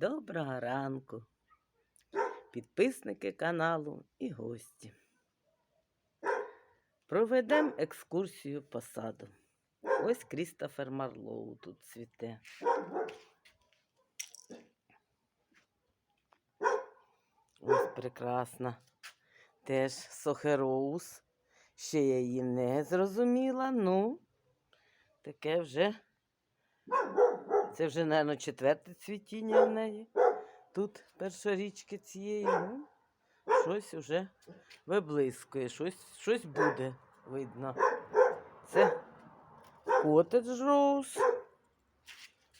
Доброго ранку, підписники каналу і гості. Проведемо екскурсію по саду. Ось Крістофер Марлоу тут цвіте. Ось прекрасна. Теж Сохероус. Ще я її не зрозуміла. Ну, таке вже. Це вже, мабуть, четверте цвітіння в неї. Тут першорічки цієї. Ну, щось уже виблискує, щось, щось буде видно. Це котедж роуз.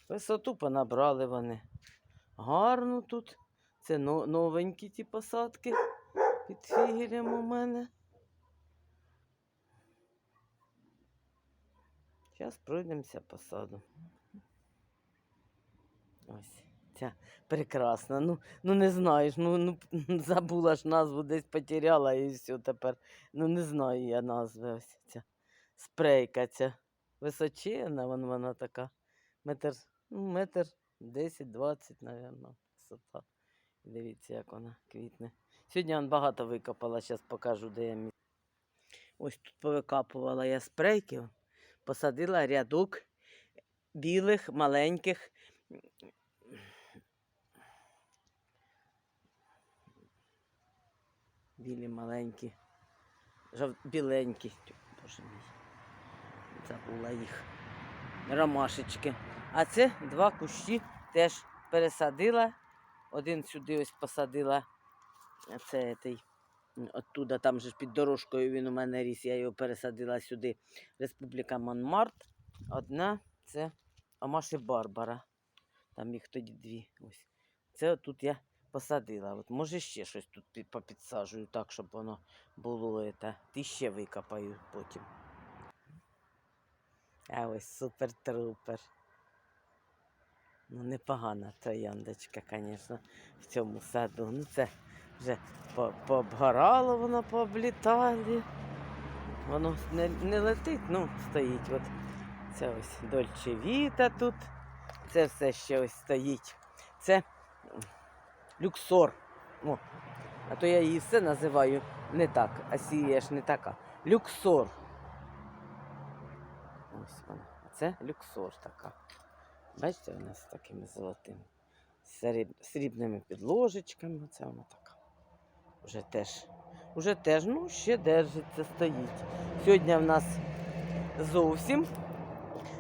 Висоту понабрали вони. Гарно тут. Це новенькі ті посадки під фігелем у мене. Зараз пройдемося по саду. Ось ця прекрасна. Ну, ну не знаєш, ну, ну забула ж назву, десь потеряла і все тепер. Ну не знаю я назви. Ось ця спрейка ця височена, вон вона така. Метр, ну, метр 10-20, мабуть, висота. Дивіться, як вона квітне. Сьогодні он багато викопала, зараз покажу, де я міс. Ось тут повикапувала я спрейки, посадила рядок білих, маленьких. Білі маленькі, жов... біленькі. Боже мій. Забула їх. Ромашечки. А це два кущі теж пересадила. Один сюди ось посадила. Це той. Оттуда, там же під дорожкою він у мене ріс, я його пересадила сюди. Республіка Монмарт. Одна це Амаші Барбара. Там їх тоді дві. Ось. Це тут я посадила. От може ще щось тут пі- попідсаджую так, щоб воно було. Это. Ти ще викопаю потім. А ось супер-трупер. Ну, непогана трояндочка, звісно, в цьому саду. Ну, це вже по- пообгорало, воно пообліталі. Воно не, не летить, ну, стоїть. От це ось Дольче Віта тут. Це все ще ось стоїть. Це люксор. О, а то я її все називаю не так, а сіє ж не така. Люксор. Ось вона. Це люксор така. Бачите, вона з такими золотими срібними підложечками. Оце вона така. Уже теж, уже теж, ну, ще держиться, стоїть. Сьогодні в нас зовсім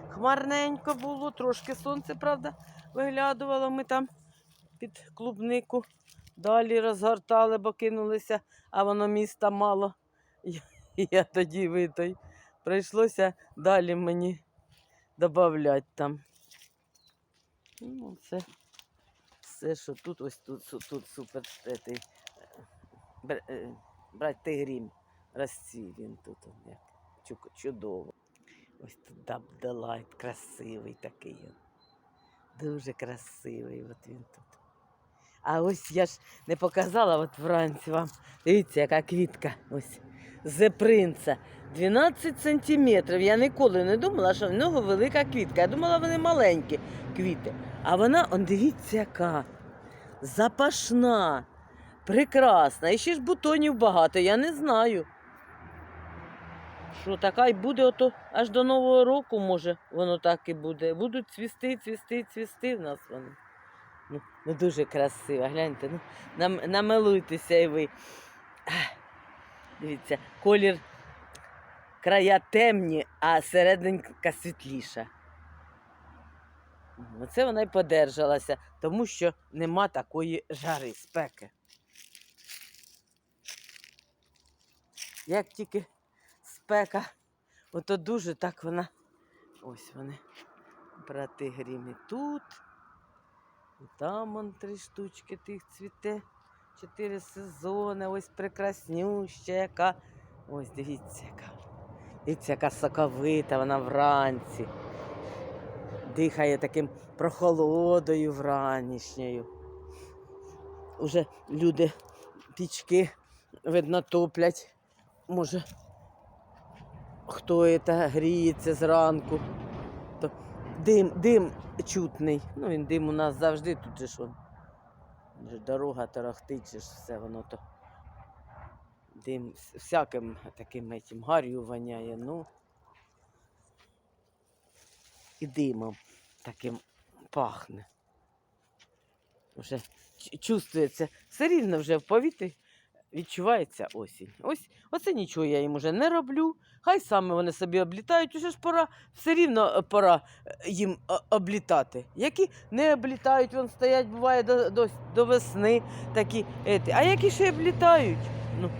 хмарненько було, трошки сонце, правда, виглядувало. Ми там під клубнику. Далі розгортали, бо кинулися, а воно міста мало. Я, я тоді витой. Прийшлося далі мені додати там. Ну, це все, що тут, ось тут, тут супер етий, е, бр- брать тигрім. Розцвів він тут як чудово. Ось тут Дабделайт, красивий такий. Дуже красивий от він тут. А ось я ж не показала от вранці вам. Дивіться, яка квітка. Ось. Зе принца. 12 сантиметрів. Я ніколи не думала, що в нього велика квітка. Я думала, вони маленькі квіти. А вона, он дивіться, яка запашна, прекрасна. І ще ж бутонів багато, я не знаю. Що така й буде ото аж до Нового року, може, воно так і буде. Будуть цвісти, цвісти, цвісти в нас вони. Ну, ну дуже красиво, гляньте, ну, нам, намилуйтеся і ви. Дивіться, колір края темні, а серединка світліша. Оце вона й подержалася, тому що нема такої жари, спеки. Як тільки спека, ото дуже так вона. Ось вони. Брати грім і тут. І там он три штучки тих цвіте. Чотири сезони. Ось прекраснюща, яка. Ось дивіться, яка. Дивіться, яка соковита вона вранці. Дихає таким прохолодою вранішньою. Уже люди пічки, видно, топлять. Може, хто це гріється зранку. То дим, дим чутний. Ну, він дим у нас завжди тут же ж он Дорога тарахтить, ж все воно то дим всяким таким этим гарю воняє, ну. І димом таким пахне. Вже чувствується, все рівно вже в повітрі відчувається осінь. Ось оце нічого я їм уже не роблю. Хай саме вони собі облітають, уже ж пора, все рівно е, пора е, їм е, облітати. Які не облітають, вон стоять, буває до, до, до весни такі. Ети. А які ще облітають? Ну,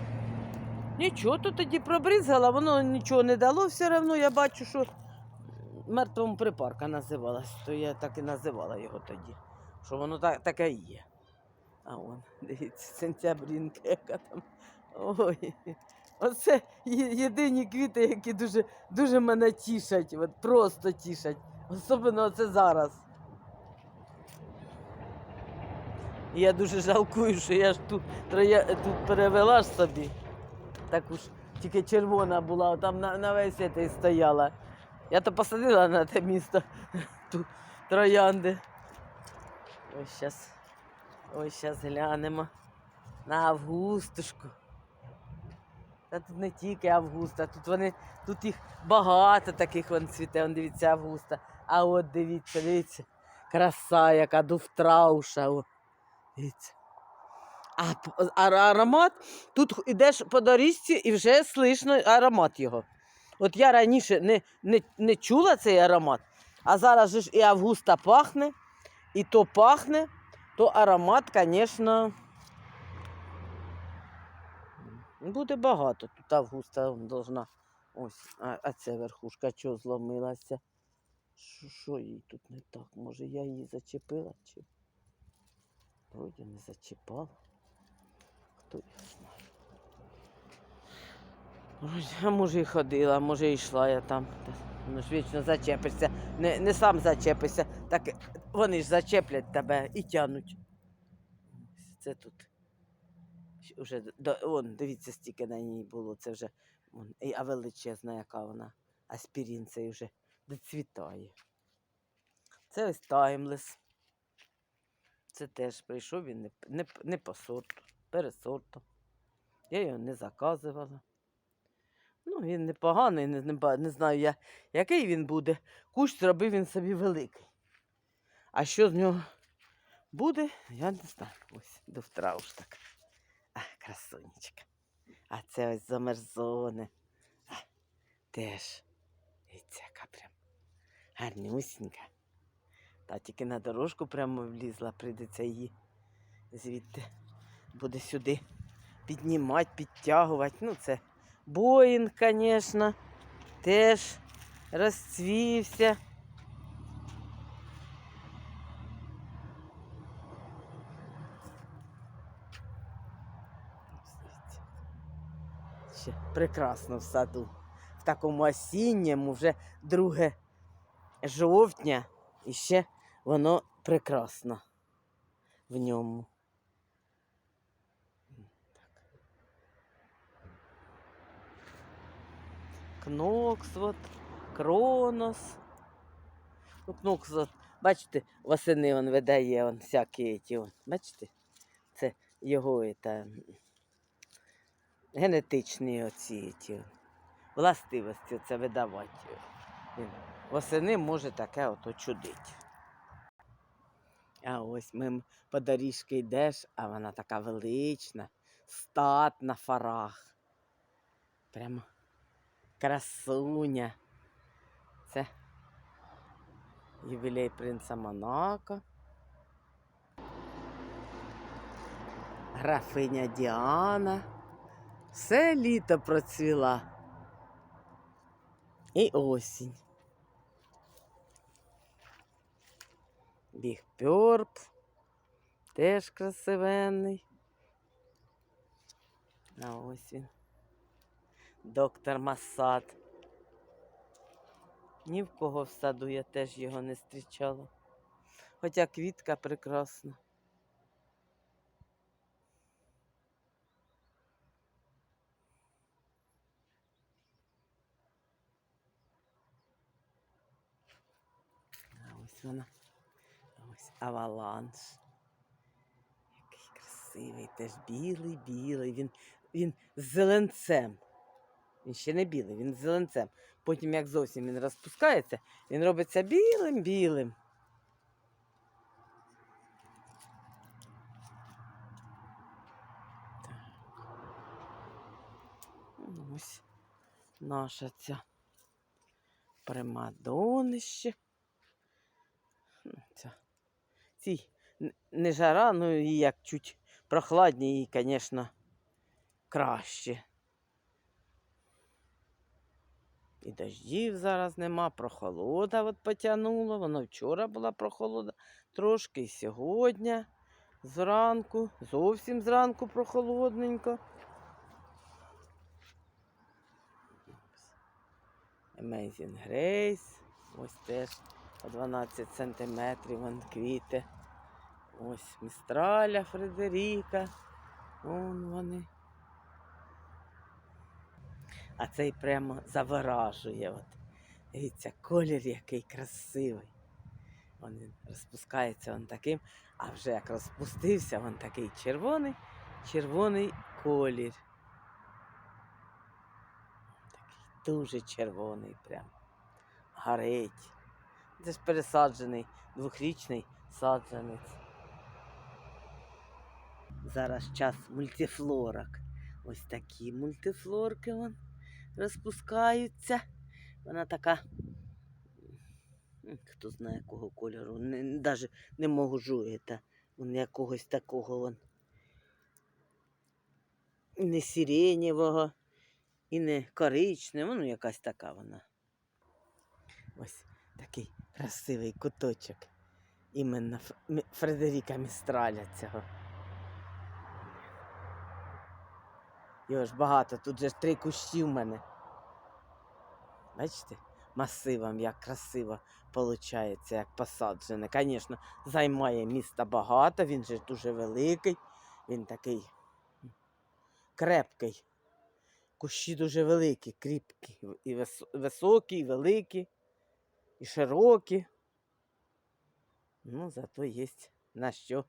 нічого, то тоді пробризгала, воно нічого не дало, все одно я бачу, що мертвому припарка називалась, то я так і називала його тоді. Що воно так, таке є. А он, дивіться, сентябрінка, яка там. Ой. Оце єдині квіти, які дуже, дуже мене тішать, от просто тішать. Особливо це зараз. Я дуже жалкую, що я ж тут, троя, тут перевела ж собі. Так уж тільки червона була, там на, на весь цей стояла. Я то посадила на те місто ту троянди. Ось зараз. Ось зараз глянемо на Августушку. Та тут не тільки Августа, тут вони, тут їх багато таких вон цвіте, вон дивіться, Августа. А от дивіться, дивіться, краса, яка дуфтрауша. О, дивіться. А, а аромат, тут ідеш по доріжці і вже слышно аромат його. От я раніше не, не, не чула цей аромат, а зараз ж і Августа пахне, і то пахне, то аромат, звісно, буде багато. Тут Августа должна. Ось, а, а це верхушка чого зломилася. Що, їй тут не так? Може я її зачепила чи? Вроді не зачіпала. Хто його знає. А може і ходила, може і йшла я там. Ну ж вічно зачепишся. Не, не сам зачепишся, так вони ж зачеплять тебе і тянуть. Це тут. Уже до, вон, дивіться, стільки на ній було. Це вже вон, а величезна, яка вона. Аспірін цей вже доцвітає. Це ось таймлес. Це теж прийшов він не, не, не по сорту, пересорту. Я його не заказувала. Ну, він непоганий, не, не, не знаю я, який він буде. Кущ зробив він собі великий. А що з нього буде, я не знаю. Ось довтрауш так. А, красунечка. А це ось замерзоне. А, теж. Дивіться, яка прям гарнюсінька. Та тільки на дорожку прямо влізла, прийдеться її звідти. Буде сюди піднімати, підтягувати. Ну, це Боїнг, звісно, теж розцвівся. Ще прекрасно в саду. В такому осінньому, вже 2 жовтня, і ще воно прекрасно в ньому. Кнокс, от, Кронос. Ну, Кнокс, от, бачите, восени він видає он, всякі ті, бачите? Це його это, генетичні оці ті, властивості це видавати. Восени може таке ото чудить. А ось ми по доріжки йдеш, а вона така велична, статна фарах. Прямо красуня. Це ювілей принца Монако. Графиня Діана. Все літо процвіла. І осінь. Біг Пьорп. Теж красивенний. А ось він. Доктор Масад. Ні в кого в саду я теж його не зустрічала. Хоча квітка прекрасна. А ось вона. Ось аваланш. Який красивий, теж білий, білий. Він, він з зеленцем. Він ще не білий, він з зеленцем. Потім, як зовсім він розпускається, він робиться білим-білим. Ось наша ця примадонище. Ця. Цій не жара, ну і як чуть прохладні, їй, звісно, краще. І дождів зараз нема, прохолода от потягнуло. Воно вчора була прохолода трошки, і сьогодні зранку, зовсім зранку прохолодненько. Amazing Grace. Ось теж по 12 сантиметрів вон квіти. Ось Містраля Фредеріка. Вон вони. А цей прямо заворажує. От. Дивіться, колір який красивий. Він розпускається он таким, а вже як розпустився, він такий червоний, червоний колір. Такий дуже червоний прям. Горить. Це ж пересаджений, двохрічний саджанець. Зараз час мультифлорок. Ось такі мультифлорки вон розпускаються. Вона така, хто знає якого кольору, навіть не можу жуєте. Вон якогось такого вон. Не сиренєвого, і не коричневого, ну якась така вона. Ось такий красивий куточок. Іменно Фредеріка Містраля цього. Його ж багато, тут же три кущі в мене. Бачите, масивом як красиво виходить, як посаджене. Звісно, займає міста багато, він же дуже великий, він такий крепкий. Кущі дуже великі, кріпкі, і високі, і великі, і широкі. Ну, зато є на що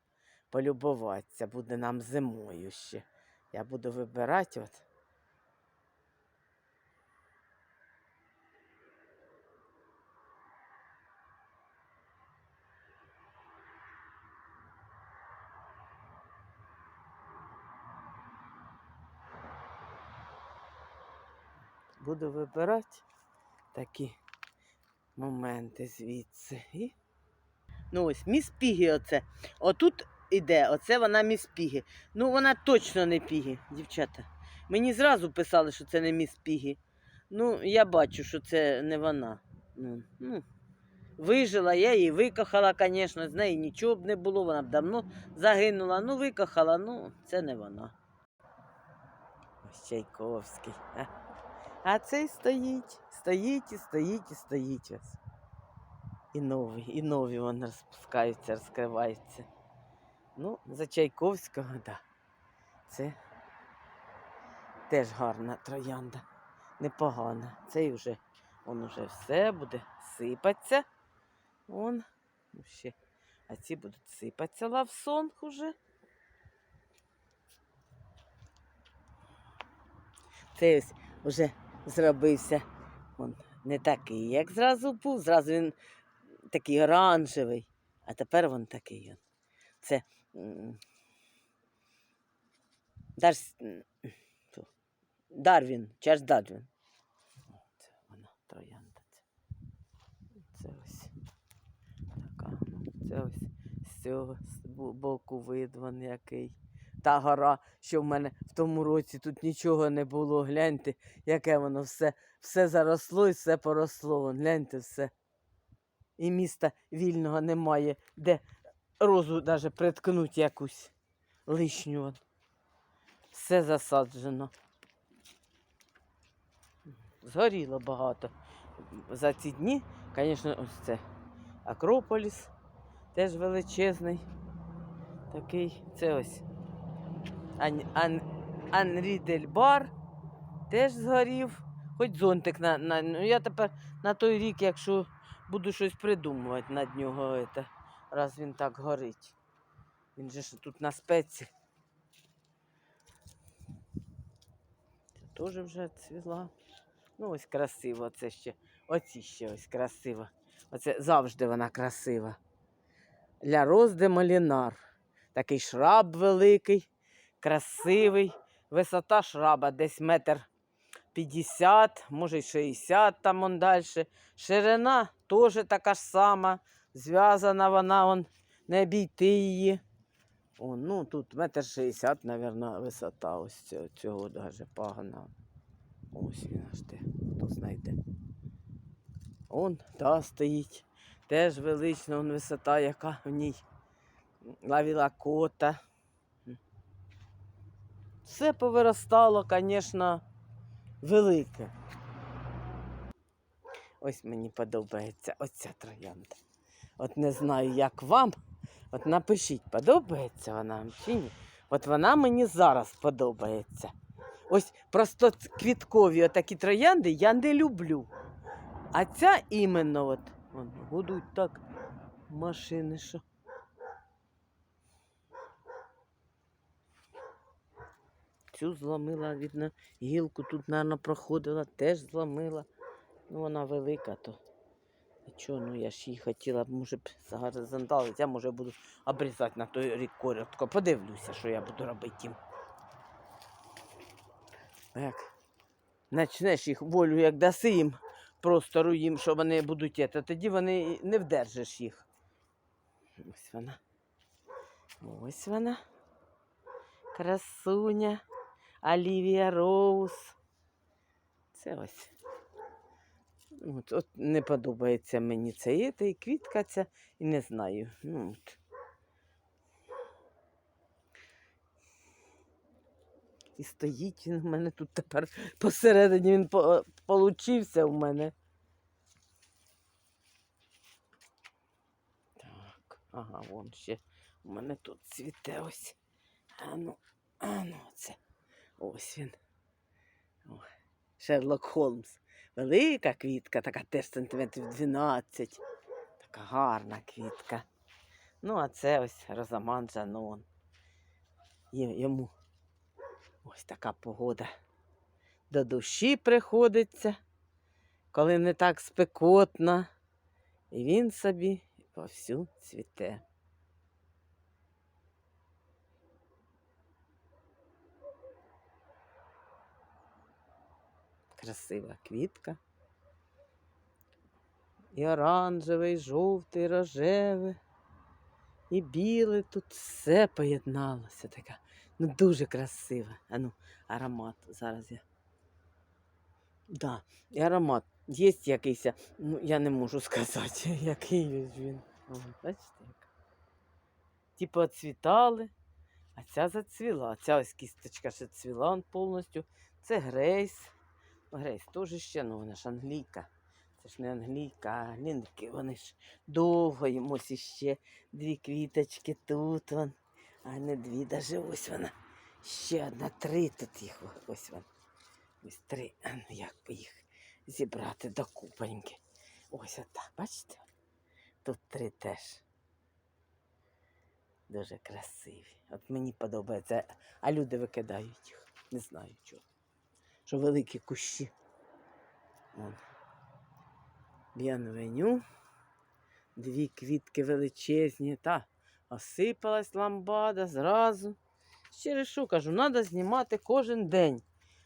полюбуватися. Буде нам зимою ще. Я буду вибирати от. Буду вибирати такі моменти звідси. І... Ну ось міс Пігі оце. Отут іде, оце вона міс Пігі. Ну вона точно не Пігі, дівчата. Мені зразу писали, що це не міс Пігі. Ну, я бачу, що це не вона. Ну, ну, вижила, я її викохала, звісно, з неї нічого б не було, вона б давно загинула. Ну, викохала, ну, це не вона. Чайковський. А, цей стоїть, стоїть і стоїть і стоїть ось. І нові, і нові вони розпускаються, розкриваються. Ну, за Чайковського, так. Да. Це теж гарна троянда. Непогана. Цей вже, он уже все буде сипатися. Вон, ну, ще. А ці будуть сипатися лавсонг уже. Цей ось вже зробився. Он не такий, як зразу був. Зразу він такий оранжевий, а тепер він такий. Це м, Дарс... Дарвін, Чарльз Дарвін. Це вона троянда. Це, ось така. ну, Це ось з цього боку вид вон який. Та гора, що в мене в тому році тут нічого не було. Гляньте, яке воно все, все заросло і все поросло. Гляньте все. І міста вільного немає, де розу навіть приткнуть якусь лишню. Все засаджено. Згоріло багато. За ці дні, звісно, ось це Акрополіс теж величезний. Такий. Це ось Ан, Ан, Анрідельбар теж згорів. Хоч зонтик на, на ну я тепер на той рік, якщо буду щось придумувати над нього, це, раз він так горить. Він же ж тут на спеці. Це теж вже цвіла. Ну, ось красиво це ще. Оці ще ось красиво. Оце завжди вона красива. Для розде малінар. Такий шраб великий красивий. Висота шраба десь метр 50, може й 60 там он далі. Ширина теж така ж сама. Зв'язана вона, он, не обійти її. О, ну тут метр 60, мабуть, висота ось цього, цього даже пагона. Ось він аж де, хто знайде. Он та стоїть. Теж велична он висота, яка в ній лавіла кота. Все повиростало, звісно, велике. Ось мені подобається оця троянда. От не знаю, як вам. От напишіть, подобається вона вам чи ні. От вона мені зараз подобається. Ось просто квіткові отакі троянди я не люблю. А ця іменно от, вон, гудуть так машини, що. Цю зламила, видно, гілку тут, мабуть, проходила, теж зламила. Ну, вона велика, то. А чого, ну я ж її хотіла може б загоризонталити, я може буду обрізати на той рік коротко. Подивлюся, що я буду робити їм. Як начнеш їх волю, як даси їм простору їм, що вони будуть, є, то тоді вони не вдержиш їх. Ось вона. Ось вона. Красуня. Олівія Роуз. Це ось. От, от не подобається мені це і та і квітка ця, і не знаю. Ну, от. І стоїть він у мене тут тепер посередині він по, получився у мене. Так, ага, вон ще. У мене тут цвіте ось. А ну, а ну, це. Ось він. О, Шерлок Холмс. Велика квітка, така теж сантиметрів 12. Така гарна квітка. Ну, а це ось Розаман Жанон. Йому ось така погода. До душі приходиться, коли не так спекотно. І він собі повсю цвіте. Красива квітка. І оранжевий, і жовтий, і рожевий, і біле тут все поєдналося така. Ну дуже красива. А ну, аромат зараз я. Да, і аромат. Є якийсь, ну я не можу сказати, який він. Бачите, як. Типу оцвітали, а ця зацвіла. Ця ось кісточка ще цвіла повністю. Це грейс. Грейс теж ще, ну вона ж англійка. Це ж не англійка, а англійки. Вони ж довго йому ще дві квіточки тут вон. А не дві, даже ось вона. Ще одна, три тут їх. Ось вона. Ось три. Ну як би їх зібрати до купоньки. Ось отак, бачите? Тут три теж. Дуже красиві. От мені подобається. А люди викидають їх. Не знаю чого. Що великі кущі. Б'янвеню. Дві квітки величезні. Та осипалась ламбада зразу. Через що кажу, треба знімати кожен день.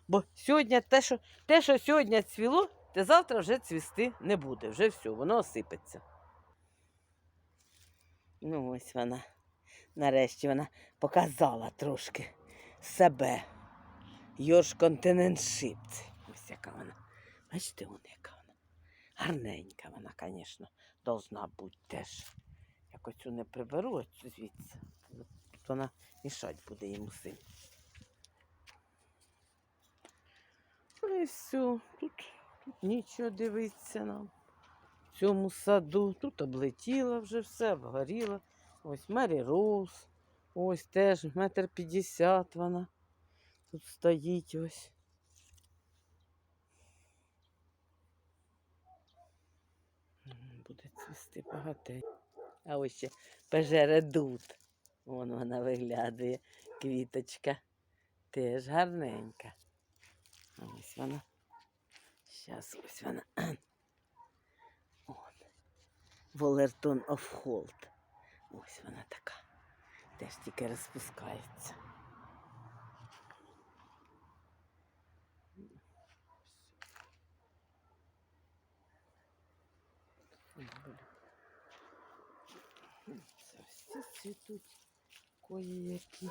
Бо сьогодні те, що, те, що сьогодні цвіло, те завтра вже цвісти не буде. Вже все, воно осипеться. Ну, ось вона. Нарешті вона показала трошки себе. Йорш континентшип. Ось яка вона. Бачите, вона яка вона. Гарненька вона, звісно, должна бути теж. Якось цю не приберу оцю звідси. Тут вона мішать буде йому сильно. Ну і все. Тут, тут нічого дивиться нам. В цьому саду. Тут облетіло вже все, обгоріло. Ось Мері Роуз. Ось теж метр п'ятдесят вона. Тут стоїть ось. Буде цвісти багатенько. А ось ще пежередут. Вон вона виглядає. Квіточка. Теж гарненька. Ось вона. Зараз ось вона. От. Волертон оф Холт. Ось вона така. Теж тільки розпускається. Це всі цвітуть кої-які.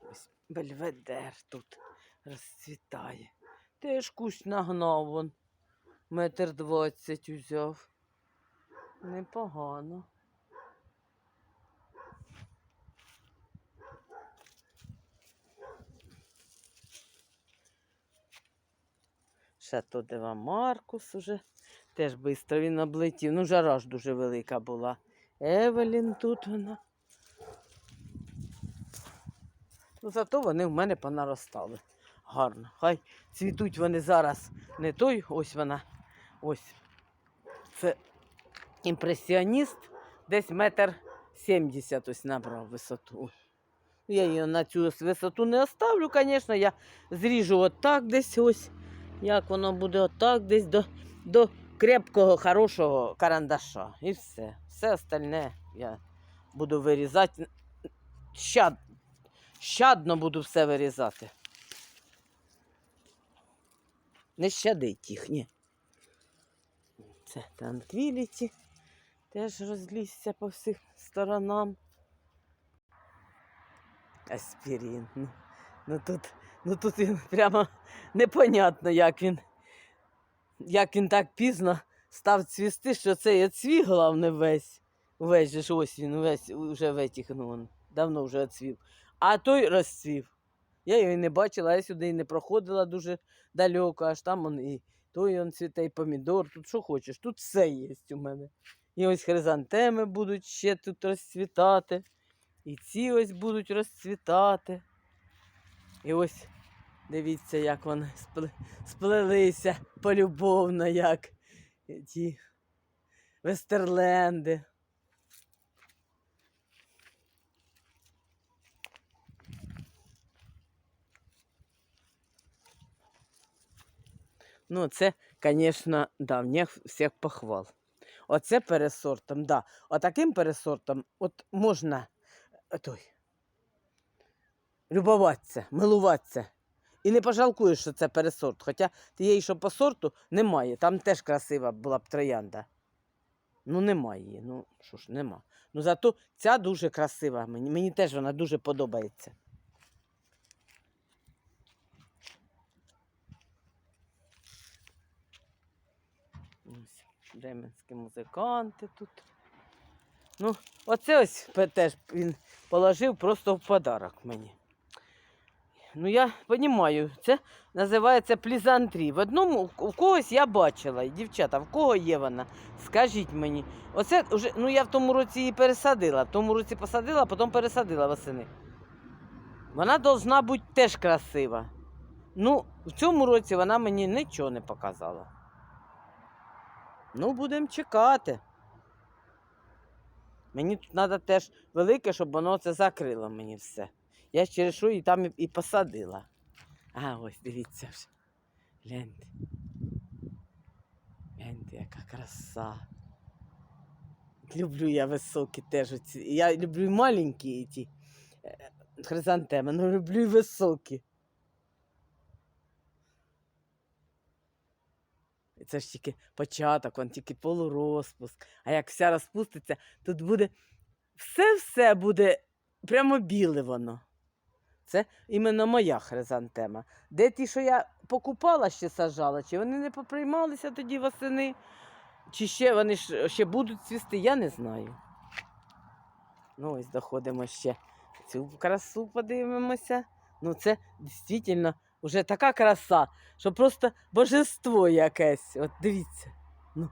Ось бельведер тут розцвітає. Теж кущ нагнав вон. Метр двадцять узяв. Непогано. Ще то Дева Маркус уже теж швидко він облетів. Ну, жара ж дуже велика була. Евелін тут вона. Ну, зато вони в мене понаростали. Гарно. Хай цвітуть вони зараз не той, ось вона. Ось. Це імпресіоніст, десь метр сімдесят ось набрав висоту. Я її на цю висоту не оставлю, звісно, я зріжу отак десь ось. Як воно буде отак десь до, до крепкого, хорошого карандаша. І все. Все остальне я буду вирізати. Щад, щадно буду все вирізати. Не щадить їх, ні. Це танквіліті. Теж розлізся по всіх сторонам. Аспірин. Ну, ну тут, ну тут він прямо непонятно, як він, як він так пізно став цвісти, що цей оцвіг, головне, весь. Весь же ж ось він весь уже витік, ну, давно вже оцвів. А той розцвів. Я його і не бачила, я сюди і не проходила дуже далеко, аж там он і той он цвіте, і помідор, тут що хочеш, тут все є у мене. І ось хризантеми будуть ще тут розцвітати. І ці ось будуть розцвітати. І ось дивіться, як вони спле- сплелися полюбовно, як ті вестерленди. Ну, це, звісно, да, мені всіх похвал. Оце пересортом, да. Отаким пересортом от можна е, той, любуватися, милуватися. І не пожалкуєш, що це пересорт. Хоча тієї, що по сорту, немає. Там теж красива була б троянда. Ну, немає її. Ну, що ж, нема. Ну, зато ця дуже красива. Мені, мені теж вона дуже подобається. Ось, Бременські музиканти тут. Ну, оце ось теж він положив просто в подарок мені. Ну, я розумію, це називається плізантрі. В одному у когось я бачила, і дівчата, в кого є вона? Скажіть мені. Оце вже, ну я в тому році її пересадила. В тому році посадила, а потім пересадила восени. Вона должна бути теж красива. Ну, в цьому році вона мені нічого не показала. Ну, будемо чекати. Мені тут треба теж велике, щоб воно це закрило мені все. Я через що і там і, посадила. А, ось дивіться вже. Гляньте. Гляньте, яка краса. Люблю я високі теж. Оці. Я люблю маленькі ті е, хризантеми, але люблю і високі. Це ж тільки початок, вон тільки полурозпуск. А як вся розпуститься, тут буде все-все буде прямо біле воно. Це іменно моя хризантема. Де ті, що я покупала, ще сажала, чи вони не поприймалися тоді восени, чи ще вони ще будуть цвісти, я не знаю. Ну, ось доходимо ще цю красу подивимося. Ну, це дійсно вже така краса, що просто божество якесь. От дивіться. Ну.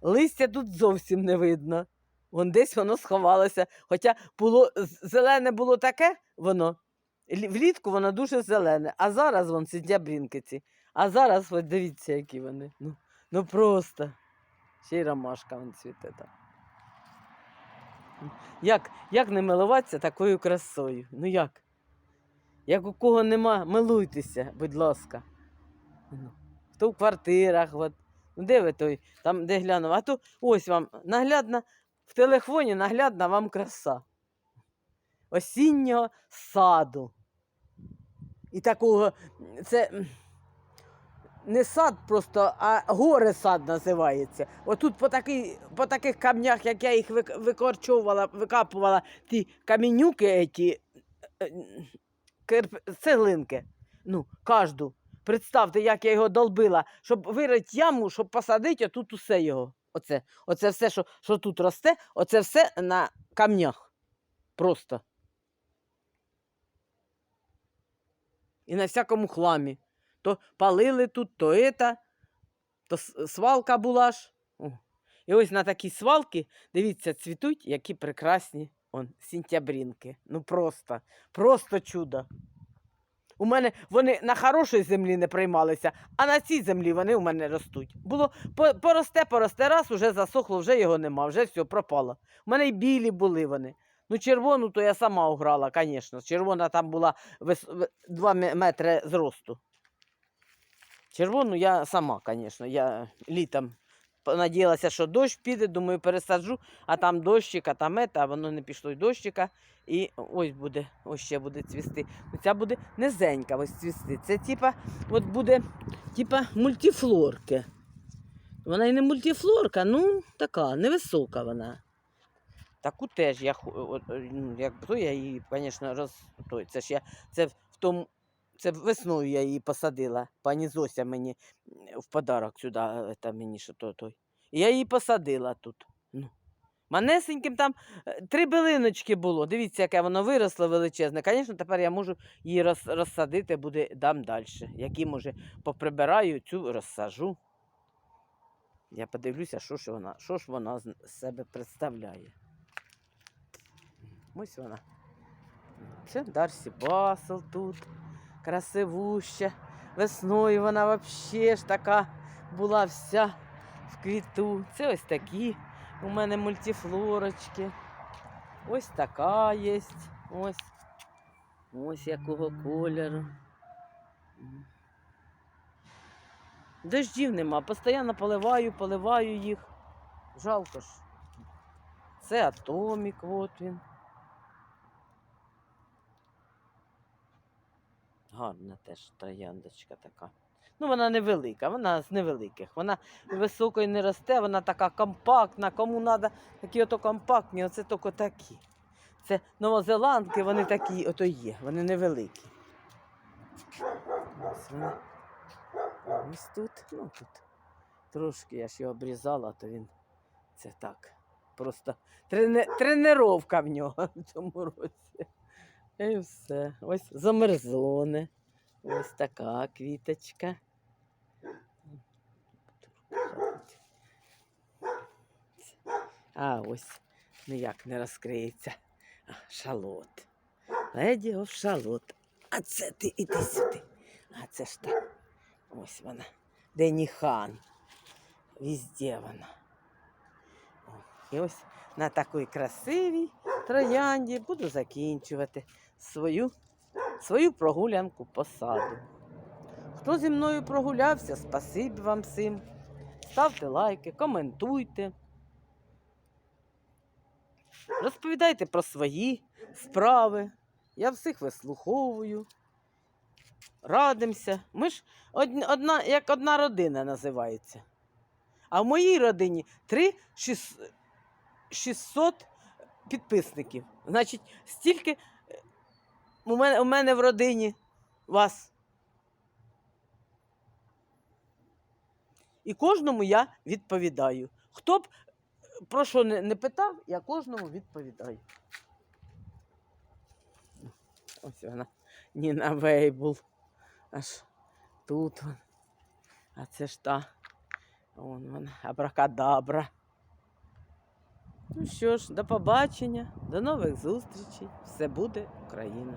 Листя тут зовсім не видно. Вон десь воно сховалося. Хоча було зелене було таке, воно. Влітку воно дуже зелене, а зараз вон ці дябрінки. А зараз от дивіться, які вони. Ну, ну просто. Ще й ромашка вон цвіте там. Як, як не милуватися такою красою? Ну як? Як у кого нема, милуйтеся, будь ласка. Ну, Хто в квартирах, от. Ну, де ви той, там де глянув. А то ось вам наглядна, в телефоні наглядна вам краса. Осіннього саду. І такого, це не сад просто, а горе сад називається. Отут по, такий, по таких камнях, як я їх вик- викорчовувала, викапувала, ті камінюки, ті, кирп... цеглинки. Ну, кожну. Представте, як я його долбила, щоб вирити яму, щоб посадити отут усе його. Оце, оце все, що, що тут росте, оце все на камнях. Просто. І на всякому хламі. То палили тут, то ета, то свалка була ж. І ось на такі свалки, дивіться, цвітуть, які прекрасні он, сінтябрінки. Ну просто, просто чудо. У мене вони на хорошій землі не приймалися, а на цій землі вони у мене ростуть. Було поросте, поросте раз, уже засохло, вже його нема, вже все пропало. У мене й білі були вони. Ну, червону то я сама уграла, звісно. Червона там була 2 метри зросту. Червону я сама, звісно. Я літом надіялася, що дощ піде, думаю, пересаджу, а там дощик, а там ета, а воно не пішло й дощика. І ось буде, ось ще буде цвісти. Ця буде низенька ось цвісти. Це типа, от буде типа мультифлорки. Вона і не мультифлорка, ну така, невисока вона. Таку теж я ну, як то я її, звісно, роз. Це ж я це в тому. Це весною я її посадила. Пані Зося мені в подарок сюди, е, та мені що то той. Я її посадила тут. Ну. Манесеньким там е, три билиночки було. Дивіться, яке воно виросло величезне. Звісно, тепер я можу її роз, розсадити, буде дам далі. Які, може, поприбираю, цю розсажу. Я подивлюся, що ж вона, що ж вона з себе представляє. Ось вона. Це Дарсі Басел тут. Красивуща. Весною вона взагалі ж така була вся в квіту. Це ось такі у мене мультифлорочки. Ось така є. Ось. Ось якого кольору. Дождів нема, постійно поливаю, поливаю їх. Жалко ж. Це атомік, от він. Гарна теж трояндочка така. Ну, вона невелика, вона з невеликих. Вона високої не росте, вона така компактна. Кому треба такі ото компактні, оце тільки такі. Це новозеландки, вони такі, ото є, вони невеликі. Ось вони. Ось тут, ну тут. Трошки я ж його обрізала, то він це так. Просто трене, тренировка в нього в цьому році. І все. Ось замерзоне. Ось така квіточка. А ось ніяк не розкриється. Шалот. Леді of шалот. А це ти іди сюди. А це ж так. Ось вона. Дені хан. Везде вона. І ось на такій красивій троянді буду закінчувати свою, свою прогулянку по саду. Хто зі мною прогулявся, спасибі вам всім. Ставте лайки, коментуйте. Розповідайте про свої справи. Я всіх вислуховую. Радимося. Ми ж одна, як одна родина називається. А в моїй родині 3 600 підписників. Значить, стільки у мене, у мене в родині вас. І кожному я відповідаю. Хто б про що не, не питав, я кожному відповідаю. Ось вона, Ніна Вейбул. Аж тут. вон. А це ж та. Вон вона, абракадабра. Ну що ж, до побачення, до нових зустрічей. Все буде Україна.